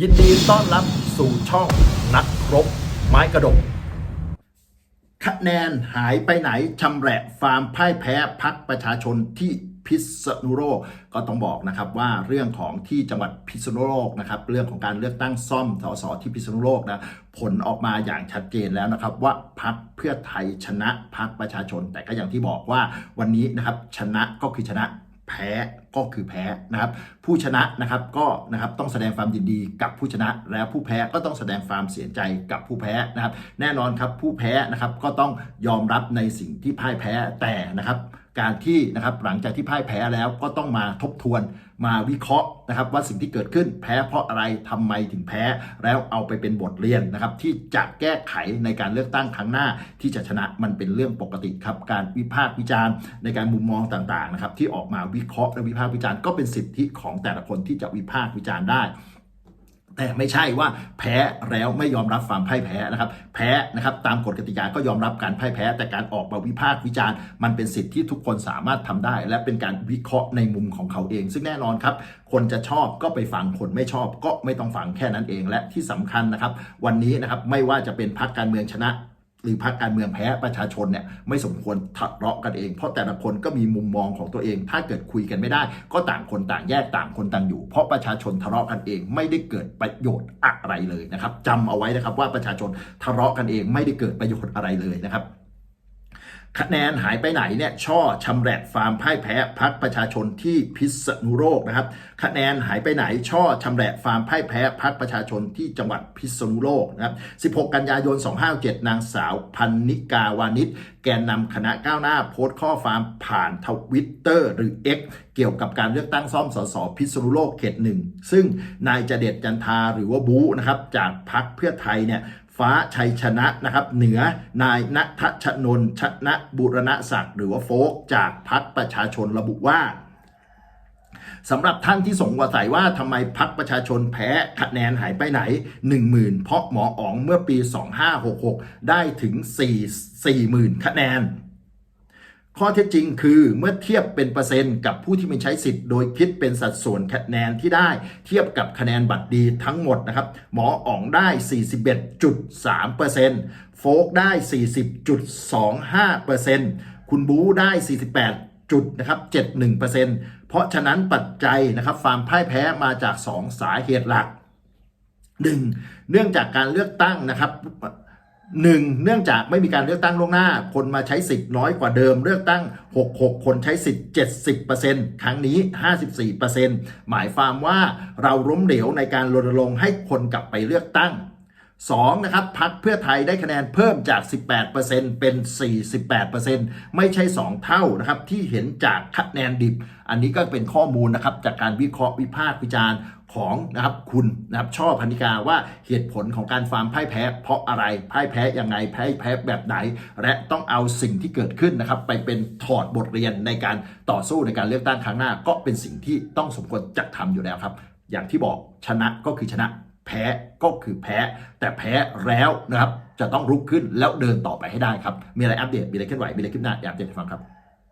ยินดีต้อนรับสู่ช่องนักครบ ไม้กระดกคะแนนหายไปไหนชำแหละฟาร์มพ่ายแพ้พักประชาชนที่พิษณุโลกก็ต้องบอกนะครับว่าเรื่องของที่จังหวัดพิษณุโลกนะครับเรื่องของการเลือกตั้งซ่อมสสที่พิษณุโลกนะผลออกมาอย่างชัดเจนแล้วนะครับว่าพักเพื่อไทยชนะพักประชาชน แต่ก็อย่างที่บอกว่าวันนี้นะครับชนะก็คือชนะ แพ้ก็คือแพ้นะครับผู้ชนะนะครับก็นะครับต้องแสดงความยินดีกับผู้ชนะ และผู้แพ้ก็ต้องแสดงความเสียใจกับผู้แพ้นะครับ แน่นอนครับผู้แพ้นะครับก็ต้องยอมรับในสิ่งที่พ่ายแพ้แต่นะครับ การที่นะครับหลังจากที่พ่ายแพ้แล้วก็ต้องมาทบทวนมาวิเคราะห์นะครับ ว่าสิ่งที่เกิดขึ้นแพ้เพราะอะไรทำไมถึงแพ้ แล้วเอาไปเป็นบทเรียนนะครับ ที่จะแก้ไขในการเลือกตั้งครั้งหน้า ที่จะชนะมันเป็นเรื่องปกติครับ การวิพากษ์วิจารณ์ ในการมุมมองต่างๆนะครับ ที่ออกมาวิเคราะห์และวิพากษ์วิจารณ์ก็เป็นสิทธิของแต่ละคนที่จะวิพากษ์วิจารณ์ได้ แต่ไม่ใช่ว่าแพ้แล้วไม่ยอมรับความพ่ายแพ้นะครับ แพ้นะครับตามกฎกติกาก็ยอมรับการพ่ายแพ้ แต่การออกมาวิพากษ์วิจารณ์มันเป็นสิทธิ์ที่ทุกคนสามารถทำได้ และเป็นการวิเคราะห์ในมุมของเขาเอง ซึ่งแน่นอนครับ คนจะชอบก็ไปฟังคนไม่ชอบ ก็ไม่ต้องฟังแค่นั้นเองและที่สำคัญนะครับ วันนี้นะครับไม่ว่าจะเป็นพรรคการเมืองชนะ หรือพรรคการเมืองแพ้ประชาชนเนี่ยไม่สมควรทะเลาะกันเอง เพราะแต่ละคนก็มีมุมมองของตัวเอง ถ้าเกิดคุยกันไม่ได้ ก็ต่างคนต่างแยกต่างคนต่างอยู่ เพราะประชาชนทะเลาะกันเองไม่ได้เกิดประโยชน์อะไรเลยนะครับจำเอาไว้นะครับว่าประชาชนทะเลาะกันเองไม่ได้เกิดประโยชน์อะไรเลยนะครับ คะแนนหายไปไหนเนี่ยช่อชำแหละฟาร์มพ่ายแพ้พักประชาชนที่พิษณุโลกนะครับ คะแนนหายไปไหนช่อชำแหละฟาร์มพ่ายแพ้พักประชาชนที่จังหวัดพิษณุโลกนะครับ16 กันยายน 257 นางสาวพันนิกาวานิชแกนนำคณะก้าวหน้าโพสต์ข้อความผ่านทวิตเตอร์หรือ X เกี่ยวกับการเลือกตั้งซ่อมสสพิษณุโลกเขตหนึ่งซึ่งนายจเด็ดจันทาหรือว่าบูนะครับจากพักเพื่อไทยเนี่ยฟ้าชัยชนะนะครับ เหนือนายณทัชนนชนะบุรณศักดิ์หรือว่าโฟกจากพักประชาชนระบุว่าสำหรับท่านที่สงสัยว่าทำไมพักประชาชนแพ้คะแนนหายไปไหน 10,000 เพราะหมออ๋องเมื่อปี 2566 ได้ถึง 4 40,000 คะแนน ข้อเท็จจริงคือเมื่อเทียบเป็นเปอร์เซ็นต์กับผู้ที่ไม่ใช้สิทธิ์โดยคิดเป็นสัดส่วนคะแนนที่ได้ เทียบกับคะแนนบัตรดีทั้งหมดนะครับ หมออ๋องได้ 41.3%โฟกได้ 40.25%คุณบูได้ 48จุดนะครับ71%เพราะฉะนั้นปัจจัยนะครับความพ่ายแพ้มาจาก 2 สาเหตุหลักหนึ่งเนื่องจากการเลือกตั้งนะครับ หนึ่งเนื่องจากไม่มีการเลือกตั้งล่วงหน้า คนมาใช้สิทธิ์น้อยกว่าเดิม เลือกตั้ง 66 คนใช้สิทธิ์ 70%ครั้งนี้ 54%หมายความว่าเราล้มเหลวในการรณรงค์ให้คนกลับไปเลือกตั้ง 2นะครับพักเพื่อไทยได้คะแนนเพิ่มจาก 18%เป็น 48%ไม่ใช่ 2 เท่านะครับที่เห็นจากคะแนนดิบ อันนี้ก็เป็นข้อมูลนะครับจากการวิเคราะห์วิพากษ์วิจารณ์ของนะครับคุณนะครับช่อพันิกาว่าเหตุผลของการฟาร์มพ่ายแพ้ เพราะอะไรพ่ายแพ้ยังไงแพ้แพ้แบบไหน และต้องเอาสิ่งที่เกิดขึ้นนะครับไปเป็นถอดบทเรียนในการต่อสู้ในการเลือกตั้งครั้งหน้า ก็เป็นสิ่งที่ต้องสมควรจะทำอยู่แล้วครับ อย่างที่บอกชนะก็คือชนะ แพ้ก็คือแพ้ แต่แพ้แล้วนะครับ จะต้องลุกขึ้นแล้วเดินต่อไปให้ได้ครับ มีอะไรอัปเดต มีอะไรเคลื่อนไหว มีอะไรคลิปหน้าอยากจะฟังครับ